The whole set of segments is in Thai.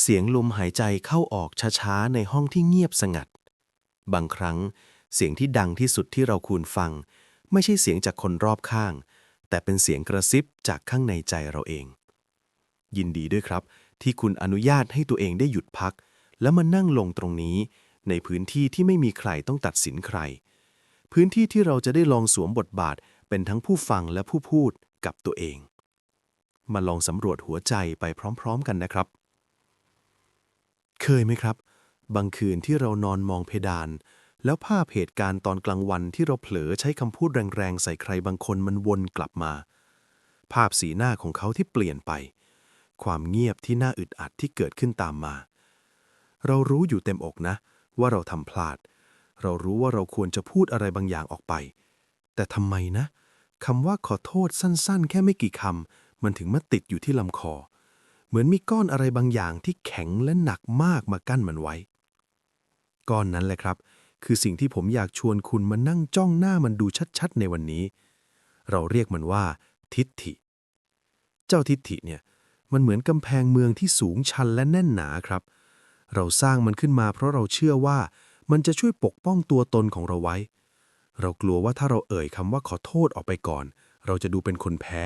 เสียงลมหายใจเข้าออกช้าๆ ในห้องที่เงียบสงัด บางครั้งเสียงที่ดังที่สุดที่เราควรฟัง ไม่ใช่เสียงจากคนรอบข้าง แต่เป็นเสียงกระซิบจากข้างในใจเราเอง ยินดีด้วยครับ ที่คุณอนุญาตให้ตัวเองได้หยุดพัก แล้วมานั่งลงตรงนี้ ในพื้นที่ที่ไม่มีใครต้องตัดสินใคร พื้นที่ที่เราจะได้ลองสวมบทบาท เป็นทั้งผู้ฟังและผู้พูดกับตัวเอง มาลองสำรวจหัวใจไปพร้อม ๆ กันนะครับ เคยไหมครับ บางคืนที่เรานอนมองเพดาน แล้วภาพเหตุการณ์ตอนกลางวันที่เราเผลอใช้คำพูดแรงๆ ใส่ใครบางคนมันวนกลับมา ภาพสีหน้าของเขาที่เปลี่ยนไป ความเงียบที่น่าอึดอัดที่เกิดขึ้นตามมา เรารู้อยู่เต็มอกนะ ว่าเราทำพลาด เรารู้ว่าเราควรจะพูดอะไรบางอย่างออกไป แต่ทำไมนะคำว่าขอโทษสั้นๆ แค่ไม่กี่คำมันถึงมาติดอยู่ที่ลำคอ มือนมีก้อนอะไรบางอย่างที่แข็งและหนักมากมากั้นมันไว้ ก้อนนั้นแหละครับ คือสิ่งที่ผมอยากชวนคุณมานั่งจ้องหน้ามันดูชัดๆ ในวันนี้ เราเรียกมันว่า ทิฏฐิ เจ้าทิฏฐิเนี่ยมันเหมือนกำแพงเมืองที่สูงชันและแน่นหนาครับ เราสร้างมันขึ้นมาเพราะเราเชื่อว่ามันจะช่วยปกป้องตัวตนของเราไว้ เรากลัวว่าถ้าเราเอ่ยคำว่าขอโทษออกไปก่อน เราจะดูเป็นคนแพ้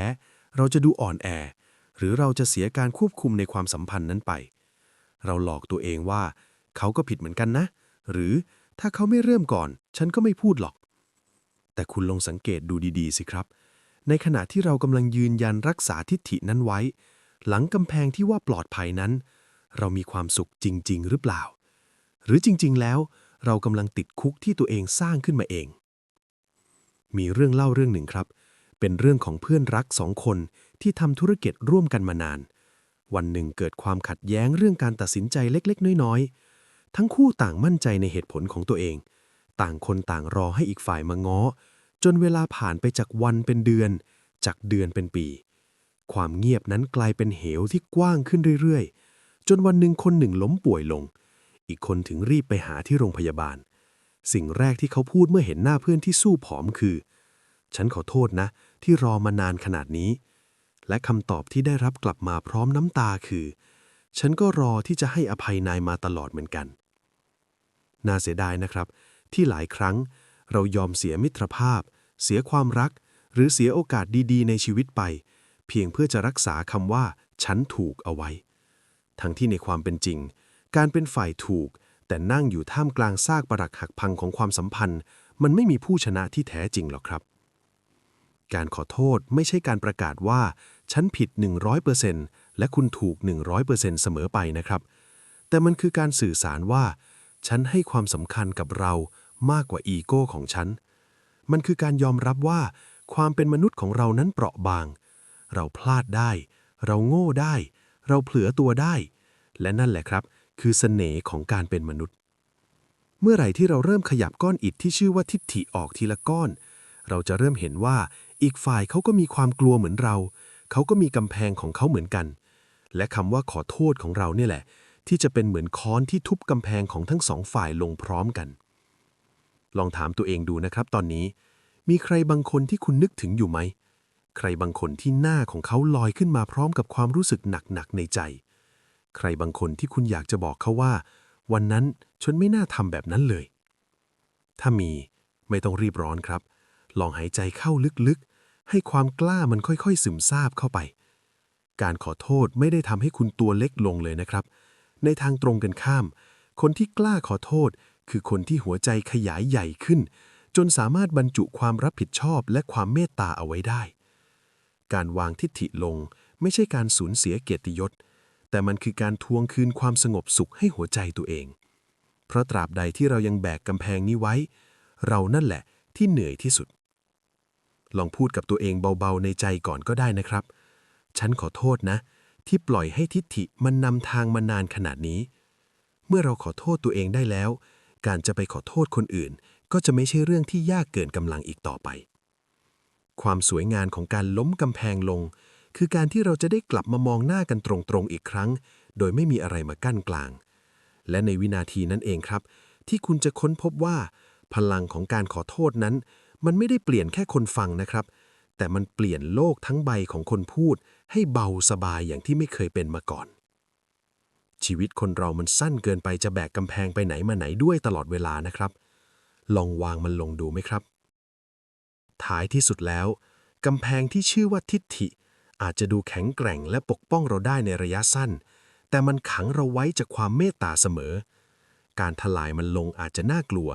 เราจะดูอ่อนแอ หรือเราจะเสียการควบคุมในความสัมพันธ์นั้นไป เราหลอกตัวเองว่า เขาก็ผิดเหมือนกันนะ หรือถ้าเขาไม่เริ่มก่อน ฉันก็ไม่พูดหรอก แต่คุณลองสังเกตดูดีๆ สิครับ ในขณะที่เรากำลังยืนยันรักษาทิฏฐินั้นไว้ หลังกำแพงที่ว่าปลอดภัยนั้น เรามีความสุขจริง ๆ หรือเปล่า หรือจริง ๆ แล้ว เรากำลังติดคุกที่ตัวเองสร้างขึ้นมาเอง มีเรื่องเล่าเรื่องหนึ่งครับ เป็นเรื่องของเพื่อนรักสองคน ที่ทำธุรกิจร่วมกันมานาน วันหนึ่งเกิดความขัดแย้งเรื่องการตัดสินใจเล็กๆ น้อยๆ ทั้งคู่ต่างมั่นใจในเหตุผลของตัวเอง ต่างคนต่างรอให้อีกฝ่ายมาง้อ จนเวลาผ่านไปจากวันเป็นเดือน จากเดือนเป็นปี ความเงียบนั้นกลายเป็นเหวที่กว้างขึ้นเรื่อยๆ จนวันหนึ่งคนหนึ่งล้มป่วยลง อีกคนถึงรีบไปหาที่โรงพยาบาล สิ่งแรกที่เขาพูดเมื่อเห็นหน้าเพื่อนที่สู้ผอมคือ ฉันขอโทษนะ ที่รอมานานขนาดนี้ และคำตอบที่ได้รับกลับมาพร้อมน้ำตาคือ ฉันก็รอที่จะให้อภัยนายมาตลอดเหมือนกัน น่าเสียดายนะครับ ที่หลายครั้งเรายอมเสียมิตรภาพ เสียความรัก หรือเสียโอกาสดีๆ ในชีวิตไป เพียงเพื่อจะรักษาคำว่า ฉันถูกเอาไว้ ทั้งที่ในความเป็นจริง การเป็นฝ่ายถูก แต่นั่งอยู่ท่ามกลางซากปรักหักพังของความสัมพันธ์ มันไม่มีผู้ชนะที่แท้จริงหรอกครับ การขอโทษไม่ใช่การประกาศว่า ฉันผิด 100%และคุณถูก 100%เสมอไปนะครับ แต่มันคือการสื่อสารว่า ฉันให้ความสำคัญกับเรามากกว่าอีโก้ของฉัน มันคือการยอมรับว่า ความเป็นมนุษย์ของเรานั้นเปราะบาง เราพลาดได้ เราโง่ได้ เราเผลอตัวได้ และนั่นแหละครับ คือเสน่ห์ของการเป็นมนุษย์ เมื่อไหร่ที่เราเริ่มขยับก้อนอิฐที่ชื่อว่าทิฏฐิออกทีละก้อน เราจะเริ่มเห็นว่า อีกฝ่ายเขาก็มีความกลัวเหมือนเรา เขาก็มีกำแพงของเขาเหมือนกัน และคำว่าขอโทษของเราเนี่ยแหละ ที่จะเป็นเหมือนค้อนที่ทุบกำแพงของทั้งสองฝ่ายลงพร้อมกัน ลองถามตัวเองดูนะครับ ตอนนี้ มีใครบางคนที่คุณนึกถึงอยู่ไหม ใครบางคนที่หน้าของเขาลอยขึ้นมาพร้อมกับความรู้สึกหนักๆในใจ ใครบางคนที่คุณอยากจะบอกเขาว่า วันนั้นฉันไม่น่าทำแบบนั้นเลย ถ้ามีไม่ต้องรีบร้อนครับ ลองหายใจเข้าลึกๆ ให้ความกล้ามันค่อยๆ ซึมซาบเข้าไป การขอโทษไม่ได้ทำให้คุณตัวเล็กลงเลยนะครับ ในทางตรงกันข้าม คนที่กล้าขอโทษ คือคนที่หัวใจขยายใหญ่ขึ้น จนสามารถบรรจุความรับผิดชอบและความเมตตาเอาไว้ได้ การวางทิฏฐิลงไม่ใช่การสูญเสียเกียรติยศ แต่มันคือการทวงคืนความสงบสุขให้หัวใจตัวเอง เพราะตราบใดที่เรายังแบกกำแพงนี้ไว้ เรานั่นแหละที่เหนื่อยที่สุด ลองพูดกับตัวเองเบาๆในใจก่อนก็ได้นะครับ ฉันขอโทษนะ ที่ปล่อยให้ทิฏฐิมันนำทางมานานขนาดนี้ เมื่อเราขอโทษตัวเองได้แล้ว การจะไปขอโทษคนอื่น ก็จะไม่ใช่เรื่องที่ยากเกินกำลังอีกต่อไป ความสวยงามของการล้มกำแพงลง คือการที่เราจะได้กลับมามองหน้ากันตรงๆอีกครั้ง โดยไม่มีอะไรมากั้นกลาง และในวินาทีนั้นเองครับ ที่คุณจะค้นพบว่า พลังของการขอโทษนั้น มันไม่ได้เปลี่ยนแค่คนฟังนะครับ แต่มันเปลี่ยนโลกทั้งใบของคนพูด ให้เบาสบายอย่างที่ไม่เคยเป็นมาก่อน ชีวิตคนเรามันสั้นเกินไปจะแบกกำแพงไปไหนมาไหนด้วยตลอดเวลานะครับ ลองวางมันลงดูไหมครับ ท้ายที่สุดแล้วกำแพงที่ชื่อว่าทิฏฐิ อาจจะดูแข็งแกร่งและปกป้องเราได้ในระยะสั้น แต่มันขังเราไว้จากความเมตตาเสมอ การทลายมันลงอาจจะน่ากลัว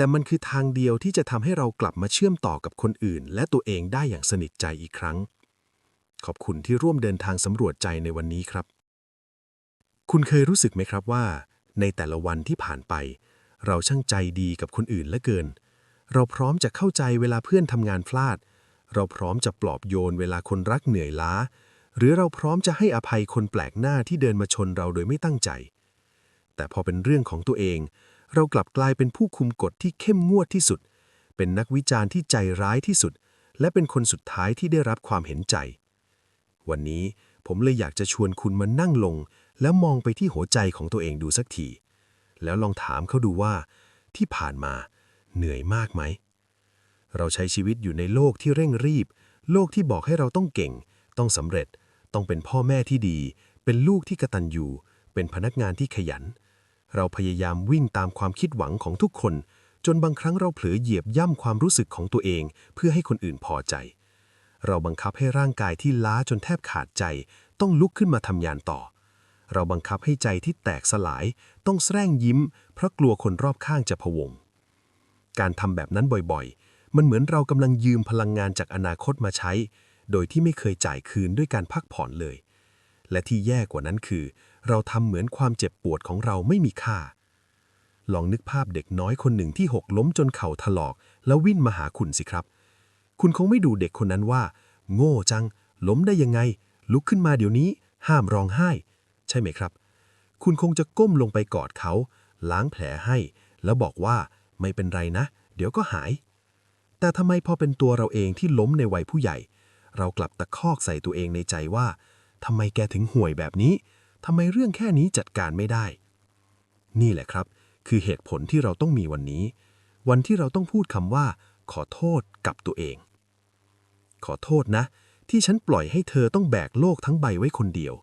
แต่มันคือทางเดียวที่จะทำให้เรากลับมาเชื่อมต่อกับคนอื่น และตัวเองได้อย่างสนิทใจอีกครั้ง ขอบคุณที่ร่วมเดินทางสำรวจใจในวันนี้ครับ คุณเคยรู้สึกไหมครับว่า ในแต่ละวันที่ผ่านไป เราช่างใจดีกับคนอื่นเหลือเกิน เราพร้อมจะเข้าใจเวลาเพื่อนทำงานพลาด เราพร้อมจะปลอบโยนเวลาคนรักเหนื่อยล้า หรือเราพร้อมจะให้อภัยคนแปลกหน้าที่เดินมาชนเราโดยไม่ตั้งใจ แต่พอเป็นเรื่องของตัวเอง เรากลับกลายเป็นผู้คุมกฎที่เข้มงวดที่สุด เป็นนักวิจารณ์ที่ใจร้ายที่สุด และเป็นคนสุดท้ายที่ได้รับความเห็นใจ วันนี้ผมเลยอยากจะชวนคุณมานั่งลง แล้วมองไปที่หัวใจของตัวเองดูสักที แล้วลองถามเขาดูว่า ที่ผ่านมาเหนื่อยมากไหม เราใช้ชีวิตอยู่ในโลกที่เร่งรีบ โลกที่บอกให้เราต้องเก่ง ต้องสำเร็จ ต้องเป็นพ่อแม่ที่ดี เป็นลูกที่กตัญญูเป็นพนักงานที่ขยัน เราพยายามวิ่งตามความคิดหวังของทุกคน จนบางครั้งเราเผลอเหยียบย่ำความรู้สึกของตัวเอง เพื่อให้คนอื่นพอใจ เราบังคับให้ร่างกายที่ล้าจนแทบขาดใจ ต้องลุกขึ้นมาทำงานต่อ เราบังคับให้ใจที่แตกสลาย ต้องแสร้งยิ้ม เพราะกลัวคนรอบข้างจะพวง การทำแบบนั้นบ่อยๆ มันเหมือนเรากำลังยืมพลังงานจากอนาคตมาใช้ โดยที่ไม่เคยจ่ายคืนด้วยการพักผ่อนเลย และที่แย่กว่านั้นคือ เราทำเหมือนความเจ็บปวดของเราไม่มีค่า ลองนึกภาพเด็กน้อยคนหนึ่งที่หกล้มจนเข่าถลอก แล้ววิ่นมาหาคุณสิครับ คุณคงไม่ดูเด็กคนนั้นว่า โง่จัง ล้มได้ยังไง ลุกขึ้นมาเดี๋ยวนี้ ห้ามร้องไห้ ใช่ไหมครับ คุณคงจะก้มลงไปกอดเขา ล้างแผลให้ แล้วบอกว่าไม่เป็นไรนะ เดี๋ยวก็หาย แต่ทำไมพอเป็นตัวเราเองที่ล้มในวัยผู้ใหญ่ เรากลับตะคอกใส่ตัวเองในใจว่าทำไมแกถึงห่วยแบบนี้ ทำไมเรื่องแค่นี้จัดการไม่ได้ นี่แหละครับ คือเหตุผลที่เราต้องมีวันนี้ วันที่เราต้องพูดคำว่า ขอโทษกับตัวเอง ขอโทษนะ ที่ฉันปล่อยให้เธอต้องแบกโลกทั้งใบไว้คนเดียว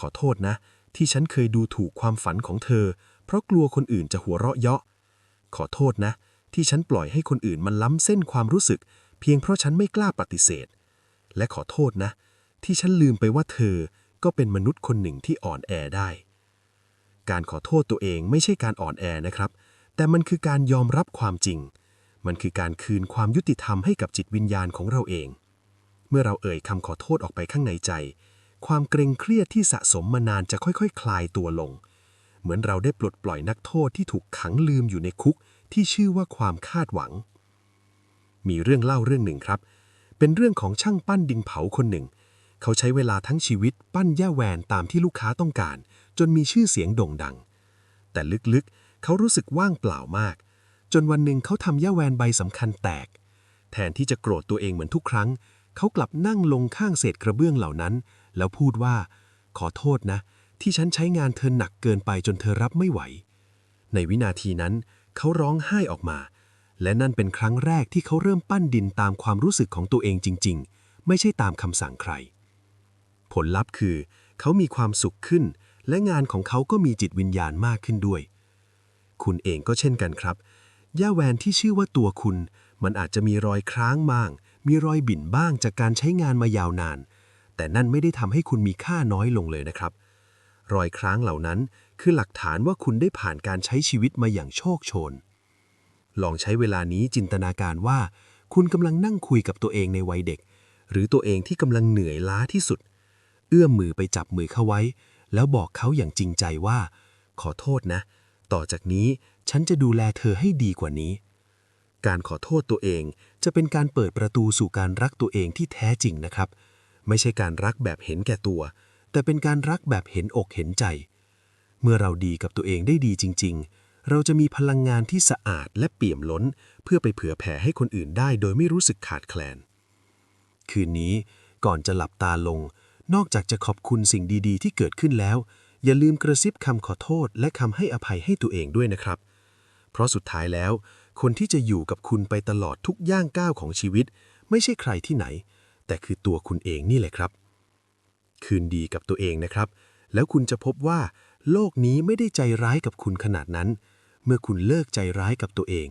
ขอโทษนะ ที่ฉันเคยดูถูกความฝันของเธอ เพราะกลัวคนอื่นจะหัวเราะเยาะ ขอโทษนะ ที่ฉันปล่อยให้คนอื่นมันล้ำเส้นความรู้สึก เพียงเพราะฉันไม่กล้าปฏิเสธ และขอโทษนะ ที่ฉันลืมไปว่าเธอ ก็เป็นมนุษย์คนหนึ่งที่อ่อนแอได้ การขอโทษตัวเองไม่ใช่การอ่อนแอนะครับ แต่มันคือการยอมรับความจริง มันคือการคืนความยุติธรรมให้กับจิตวิญญาณของเราเอง เมื่อเราเอ่ยคำขอโทษออกไปข้างในใจ ความเกรงเครียดที่สะสมมานานจะค่อยๆคคลายตัวลง เหมือนเราได้ปลดปล่อยนักโทษที่ถูกขังลืมอยู่ในคุกที่ชื่อว่าความคาดหวัง มีเรื่องเล่าเรื่องหนึ่งครับ เป็นเรื่องของช่างปั้นดินเผาคนหนึ่ง เขาใช้เวลาทั้งชีวิตปั้นย่าแหวนตามที่ลูกค้าต้องการ จนมีชื่อเสียงโด่งดัง แต่ลึกๆ เขารู้สึกว่างเปล่ามาก จนวันหนึ่งเขาทำย่าแหวนใบสำคัญแตก แทนที่จะโกรธตัวเองเหมือนทุกครั้ง เขากลับนั่งลงข้างเศษกระเบื้องเหล่านั้น แล้วพูดว่า ขอโทษนะ ที่ฉันใช้งานเธอหนักเกินไปจนเธอรับไม่ไหว ในวินาทีนั้น เขาร้องไห้ออกมา และนั่นเป็นครั้งแรกที่เขาเริ่มปั้นดินตามความรู้สึกของตัวเองจริง ๆ ไม่ใช่ตามคำสั่งใคร ผลลัพธ์คือ เขามีความสุขขึ้น และงานของเขาก็มีจิตวิญญาณมากขึ้นด้วย คุณเองก็เช่นกันครับ ย่าแวนที่ชื่อว่าตัวคุณ มันอาจจะมีรอยคร้างบ้าง มีรอยบิ่นบ้างจากการใช้งานมายาวนาน แต่นั่นไม่ได้ทำให้คุณมีค่าน้อยลงเลยนะครับ รอยคร้างเหล่านั้นคือหลักฐานว่าคุณได้ผ่านการใช้ชีวิตมาอย่างโชคโชน ลองใช้เวลานี้จินตนาการว่า คุณกำลังนั่งคุยกับตัวเองในวัยเด็ก หรือตัวเองที่กำลังเหนื่อยล้าที่สุดเเอื้อมมือไปจับมือเขาไว้ แล้วบอกเขาอย่างจริงใจว่า ขอโทษนะ ต่อจากนี้ฉันจะดูแลเธอให้ดีกว่านี้ การขอโทษตัวเองจะเป็นการเปิดประตูสู่การรักตัวเองที่แท้จริงนะครับ ไม่ใช่การรักแบบเห็นแก่ตัว แต่เป็นการรักแบบเห็นอกเห็นใจ เมื่อเราดีกับตัวเองได้ดีจริง ๆ เราจะมีพลังงานที่สะอาดและเปี่ยมล้น เพื่อไปเผื่อแผ่ให้คนอื่นได้ โดยไม่รู้สึกขาดแคลน คืนนี้ก่อนจะหลับตาลง นอกจากจะขอบคุณสิ่งดีๆ ที่เกิดขึ้นแล้ว อย่าลืมกระซิบคำขอโทษ และคำให้อภัยให้ตัวเองด้วยนะครับ เพราะสุดท้ายแล้ว คนที่จะอยู่กับคุณไปตลอดทุกย่างก้าวของชีวิต ไม่ใช่ใครที่ไหน แต่คือตัวคุณเองนี่แหละครับ คืนดีกับตัวเองนะครับ แล้วคุณจะพบว่า โลกนี้ไม่ได้ใจร้ายกับคุณขนาดนั้น เมื่อคุณเลิกใจร้ายกับตัวเอง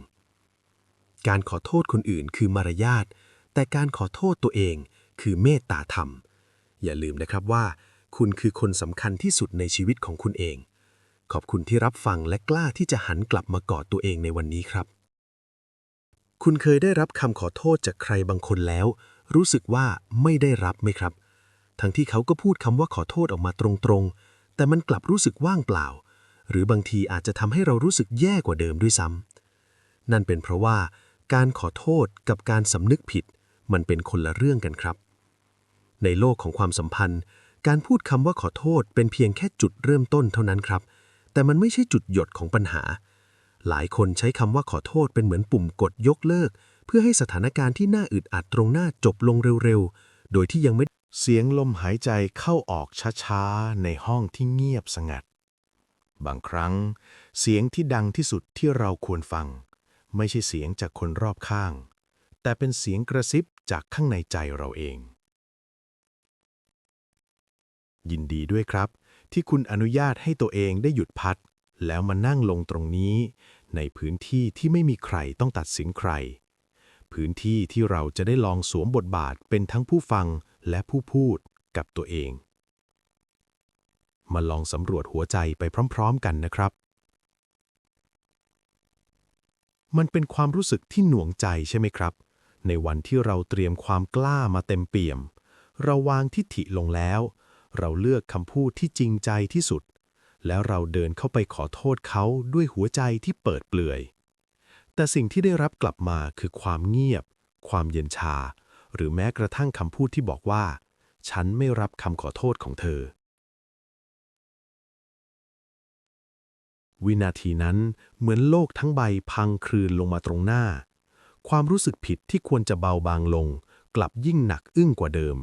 การขอโทษคนอื่นคือมารยาทแต่การขอโทษตัวเองคือเมตตาธรรม อย่าลืมนะครับว่า คุณคือคนสำคัญที่สุดในชีวิตของคุณเอง ขอบคุณที่รับฟังและกล้าที่จะหันกลับมากอดตัวเองในวันนี้ครับ คุณเคยได้รับคำขอโทษจากใครบางคนแล้ว รู้สึกว่าไม่ได้รับไหมครับ ทั้งที่เขาก็พูดคำว่าขอโทษออกมาตรงๆ แต่มันกลับรู้สึกว่างเปล่า หรือบางทีอาจจะทำให้เรารู้สึกแย่กว่าเดิมด้วยซ้ำนั่นเป็นเพราะว่า การขอโทษกับการสำนึกผิด มันเป็นคนละเรื่องกันครับ ในโลกของความสัมพันธ์ การพูดคำว่าขอโทษเป็นเพียงแค่จุดเริ่มต้นเท่านั้นครับ แต่มันไม่ใช่จุดหยดของปัญหา หลายคนใช้คำว่าขอโทษเป็นเหมือนปุ่มกดยกเลิก เพื่อให้สถานการณ์ที่น่าอึดอัดตรงหน้าจบลงเร็วๆ โดยที่ยังไม่เสียงลมหายใจเข้าออกช้าๆ ในห้องที่เงียบสงัด บางครั้ง เสียงที่ดังที่สุดที่เราควรฟัง ไม่ใช่เสียงจากคนรอบข้าง แต่เป็นเสียงกระซิบจากข้างในใจเราเอง ยินดีด้วยครับ ที่คุณอนุญาตให้ตัวเองได้หยุดพักแล้วมานั่งลงตรงนี้ ในพื้นที่ที่ไม่มีใครต้องตัดสินใคร พื้นที่ที่เราจะได้ลองสวมบทบาทเป็นทั้งผู้ฟังและผู้พูดกับตัวเอง มาลองสำรวจหัวใจไปพร้อม ๆ กันนะครับ มันเป็นความรู้สึกที่หน่วงใจใช่ไหมครับ ในวันที่เราเตรียมความกล้ามาเต็มเปี่ยม เราวางทิฐิลงแล้ว เราเลือกคำพูดที่จริงใจที่สุด แล้วเราเดินเข้าไปขอโทษเขาด้วยหัวใจที่เปิดเปลือย แต่สิ่งที่ได้รับกลับมาคือความเงียบ ความเย็นชา หรือแม้กระทั่งคำพูดที่บอกว่า ฉันไม่รับคำขอโทษของเธอ วินาทีนั้นเหมือนโลกทั้งใบพังคลืนลงมาตรงหน้า ความรู้สึกผิดที่ควรจะเบาบางลง กลับยิ่งหนักอึ้งกว่าเดิม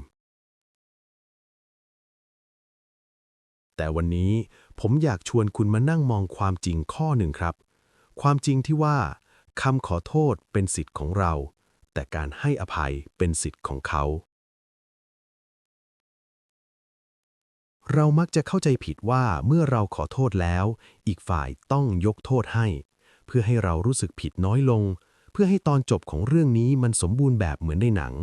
แต่วันนี้ผมอยากชวนคุณมานั่งมองความจริงข้อหนึ่งครับ ความจริงที่ว่าคำขอโทษเป็นสิทธิ์ของเรา แต่การให้อภัยเป็นสิทธิ์ของเขา เรามักจะเข้าใจผิดว่าเมื่อเราขอโทษแล้ว อีกฝ่ายต้องยกโทษให้ เพื่อให้เรารู้สึกผิดน้อยลง เพื่อให้ตอนจบของเรื่องนี้มันสมบูรณ์แบบเหมือนในหนัง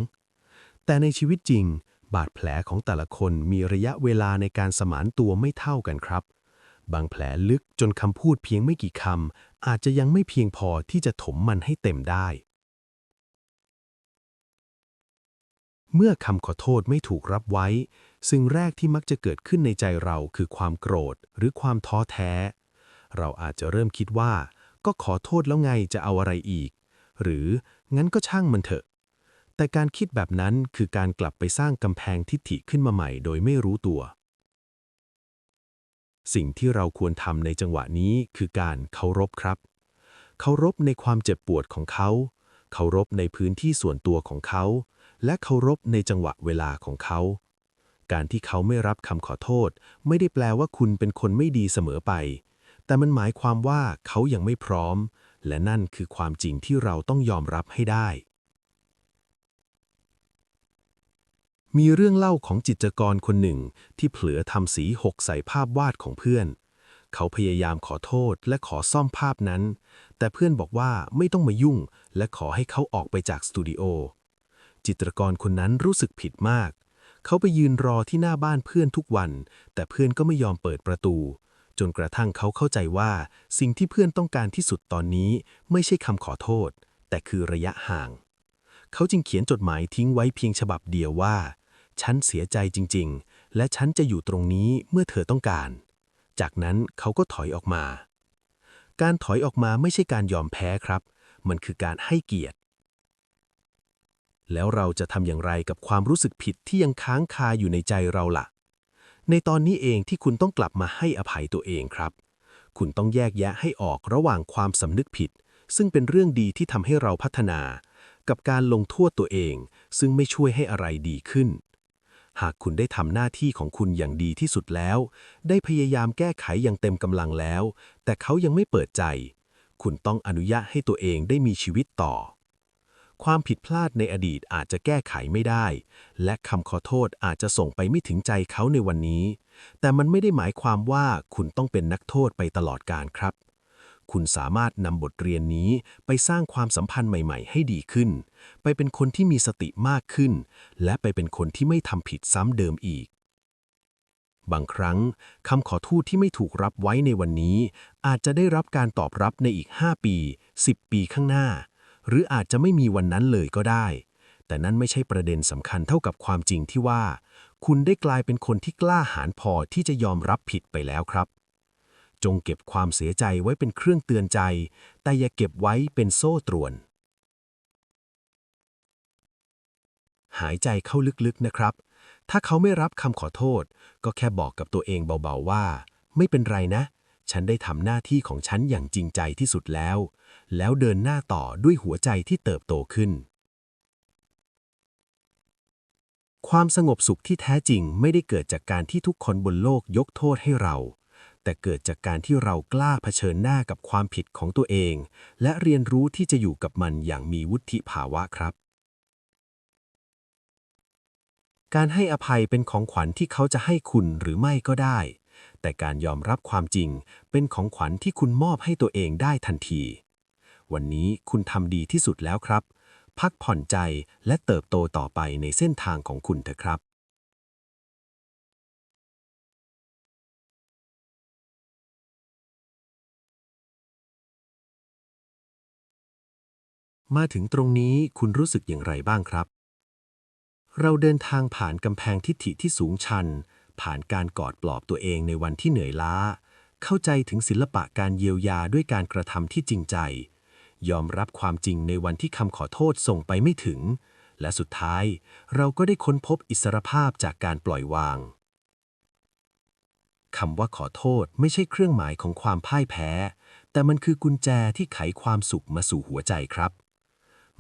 แต่ในชีวิตจริง บาดแผลของแต่ละคนมีระยะเวลาในการสมานตัวไม่เท่ากันครับ บางแผลลึกจนคำพูดเพียงไม่กี่คำอาจจะยังไม่เพียงพอที่จะถมมันให้เต็มได้ เมื่อคำขอโทษไม่ถูกรับไว้ สิ่งแรกที่มักจะเกิดขึ้นในใจเราคือความโกรธหรือความท้อแท้ เราอาจจะเริ่มคิดว่า ก็ขอโทษแล้วไงจะเอาอะไรอีก หรืองั้นก็ช่างมันเถอะ แต่การคิดแบบนั้นคือการกลับไปสร้างกำแพงทิฐิขึ้นมาใหม่โดยไม่รู้ตัว สิ่งที่เราควรทำในจังหวะนี้คือการเคารพครับ เคารพในความเจ็บปวดของเขา เคารพในพื้นที่ส่วนตัวของเขา และเคารพในจังหวะเวลาของเขา การที่เขาไม่รับคำขอโทษ ไม่ได้แปลว่าคุณเป็นคนไม่ดีเสมอไป แต่มันหมายความว่าเขายังไม่พร้อม และนั่นคือความจริงที่เราต้องยอมรับให้ได้ มีเรื่องเล่าของจิตรกรคนหนึ่งที่เผลอทำสีหกใส่ภาพวาดของเพื่อน เขาพยายามขอโทษและขอซ่อมภาพนั้น แต่เพื่อนบอกว่าไม่ต้องมายุ่ง และขอให้เขาออกไปจากสตูดิโอ จิตรกรคนนั้นรู้สึกผิดมาก เขาไปยืนรอที่หน้าบ้านเพื่อนทุกวัน แต่เพื่อนก็ไม่ยอมเปิดประตู จนกระทั่งเขาเข้าใจว่า สิ่งที่เพื่อนต้องการที่สุดตอนนี้ไม่ใช่คำขอโทษ แต่คือระยะห่าง เขาจึงเขียนจดหมายทิ้งไว้เพียงฉบับเดียวว่า ฉันเสียใจจริงๆ และฉันจะอยู่ตรงนี้เมื่อเธอต้องการ จากนั้นเขาก็ถอยออกมา การถอยออกมาไม่ใช่การยอมแพ้ครับ มันคือการให้เกียรติ แล้วเราจะทำอย่างไรกับความรู้สึกผิดที่ยังค้างคาอยู่ในใจเราล่ะ ในตอนนี้เองที่คุณต้องกลับมาให้อภัยตัวเองครับ คุณต้องแยกแยะให้ออกระหว่างความสำนึกผิด ซึ่งเป็นเรื่องดีที่ทำให้เราพัฒนากับการลงโทษตัวเองซึ่งไม่ช่วยให้อะไรดีขึ้น หากคุณได้ทำหน้าที่ของคุณอย่างดีที่สุดแล้ว ได้พยายามแก้ไขอย่างเต็มกำลังแล้ว แต่เขายังไม่เปิดใจ คุณต้องอนุญาตให้ตัวเองได้มีชีวิตต่อ ความผิดพลาดในอดีตอาจจะแก้ไขไม่ได้ และคำขอโทษอาจจะส่งไปไม่ถึงใจเขาในวันนี้ แต่มันไม่ได้หมายความว่าคุณต้องเป็นนักโทษไปตลอดกาลครับ คุณสามารถนำบทเรียนนี้ไปสร้างความสัมพันธ์ใหม่ๆ ให้ดีขึ้น ไปเป็นคนที่มีสติมากขึ้น และไปเป็นคนที่ไม่ทำผิดซ้ำเดิมอีก บางครั้งคำขอโทษที่ไม่ถูกรับไว้ในวันนี้ อาจจะได้รับการตอบรับในอีก 5 ปี 10 ปีข้างหน้า หรืออาจจะไม่มีวันนั้นเลยก็ได้ แต่นั่นไม่ใช่ประเด็นสำคัญเท่ากับความจริงที่ว่า คุณได้กลายเป็นคนที่กล้าหาญพอที่จะยอมรับผิดไปแล้วครับ จงเก็บความเสียใจไว้เป็นเครื่องเตือนใจ แต่อย่าเก็บไว้เป็นโซ่ตรวน หายใจเข้าลึกๆนะครับ ถ้าเขาไม่รับคำขอโทษ ก็แค่บอกกับตัวเองเบาๆว่า ไม่เป็นไรนะ ฉันได้ทำหน้าที่ของฉันอย่างจริงใจที่สุดแล้ว แล้วเดินหน้าต่อด้วยหัวใจที่เติบโตขึ้นความสงบสุขที่แท้จริงไม่ได้เกิดจากการที่ทุกคนบนโลกยกโทษให้เรา แต่เกิดจากการที่เรากล้าเผชิญหน้ากับความผิดของตัวเอง และเรียนรู้ที่จะอยู่กับมันอย่างมีวุฒิภาวะครับ การให้อภัยเป็นของขวัญที่เขาจะให้คุณหรือไม่ก็ได้ แต่การยอมรับความจริงเป็นของขวัญที่คุณมอบให้ตัวเองได้ทันที วันนี้คุณทำดีที่สุดแล้วครับ พักผ่อนใจและเติบโตต่อไปในเส้นทางของคุณเถอะครับ มาถึงตรงนี้คุณรู้สึกอย่างไรบ้างครับ เราเดินทางผ่านกำแพงทิฐิที่สูงชัน ผ่านการกอดปลอบตัวเองในวันที่เหนื่อยล้า เข้าใจถึงศิลปะการเยียวยาด้วยการกระทำที่จริงใจ ยอมรับความจริงในวันที่คำขอโทษส่งไปไม่ถึง และสุดท้ายเราก็ได้ค้นพบอิสรภาพจากการปล่อยวางคำว่าขอโทษไม่ใช่เครื่องหมายของความพ่ายแพ้ แต่มันคือกุญแจที่ไขความสุขมาสู่หัวใจครับ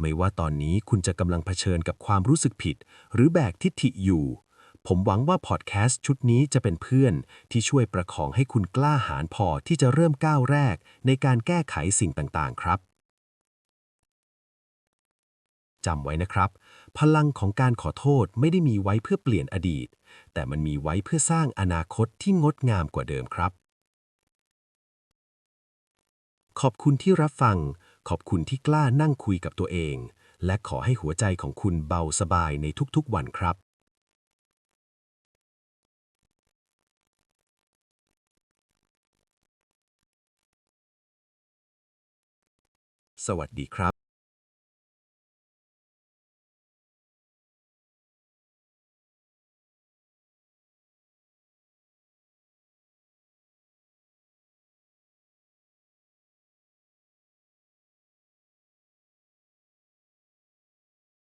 ไม่ว่าตอนนี้คุณจะกำลังเผชิญกับความรู้สึกผิด หรือแบกทิฐิอยู่ ผมหวังว่าพอดแคสต์ชุดนี้จะเป็นเพื่อนที่ช่วยประคองให้คุณกล้าหาญพอที่จะเริ่มก้าวแรก ในการแก้ไขสิ่งต่างๆ ครับจำไว้นะครับ พลังของการขอโทษไม่ได้มีไว้เพื่อเปลี่ยนอดีต แต่มันมีไว้เพื่อสร้างอนาคตที่งดงามกว่าเดิมครับ ขอบคุณที่รับฟัง ขอบคุณที่กล้านั่งคุยกับตัวเอง และขอให้หัวใจของคุณเบาสบายในทุกๆวันครับสวัสดีครับ